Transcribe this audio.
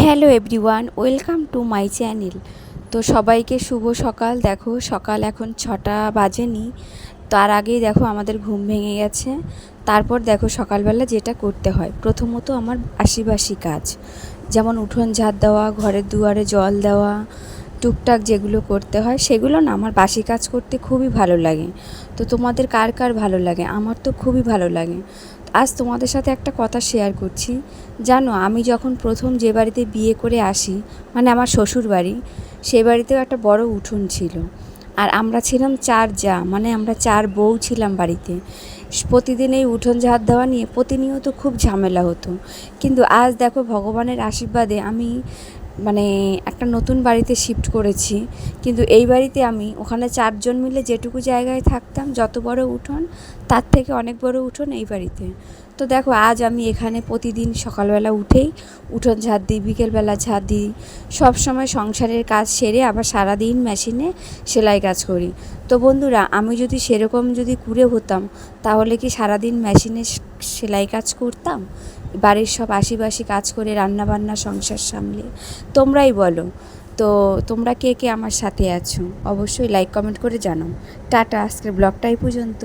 Hello everyone, welcome to my channel. তো সবাইকে শুভ সকাল। দেখো, সকাল এখন ছটা বাজেনি। তার আগেই দেখো আমাদের ঘুম ভেঙে গেছে। তারপর দেখো সকালবেলা যেটা করতে হয়। প্রথমত আমার আশিবাসি কাজ। যেমন উঠোন ঝাড় দেওয়া ঘরের দুয়ারে জল দেওয়া, টুকটাক যেগুলো করতে হয়, সেগুলো না আমার বাসি কাজ করতে খুবই ভালো লাগে। তো তোমাদের কার কার ভালো লাগে? আমার তো খুবই ভালো লাগে। আজ তোমাদের সাথে একটা কথা শেয়ার করছি। জানো, আমি যখন প্রথম যে বাড়িতে বিয়ে করে আসি মানে আমার শ্বশুর বাড়ি সেই বাড়িতেও একটা বড় উঠোন ছিল। আর আমরা ছিলাম চার যা মানে আমরা চার বউ ছিলাম বাড়িতে। প্রতিদিন এই উঠোন ঝাড় দেওয়া নিয়ে প্রতিনিয়ত খুব ঝামেলা হতো। কিন্তু আজ দেখো, ভগবানের আশীর্বাদে আমি মানে একটা নতুন বাড়িতে শিফট করেছি। কিন্তু এই বাড়িতে আমি, ওখানে চারজন মিলে যেটুকু জায়গায় থাকতাম, যত বড় উঠোন, তার থেকে অনেক বড় উঠোন এই বাড়িতে। তো দেখো, আজ আমি এখানে প্রতিদিন সকালবেলা উঠেই, উঠোন ঝাড় দিই, বিকেলবেলা ঝাড় দিই, সব সময় সংসারের কাজ সেরে আবার সারাদিন মেশিনে সেলাই কাজ করি। তো বন্ধুরা, আমি যদি সেরকম যদি কুড়ে হতাম, তাহলে কি সারাদিন মেশিনে সেলাই কাজ করতাম, বাড়ির সব আশিবাসি কাজ করে রান্না বান্না সংসার সামলে। তোমরাই বলো, তো তোমরা কে কে আমার সাথে আছো? অবশ্যই লাইক কমেন্ট করে জানাও। টাটা, আজকের ব্লগটাই পর্যন্ত।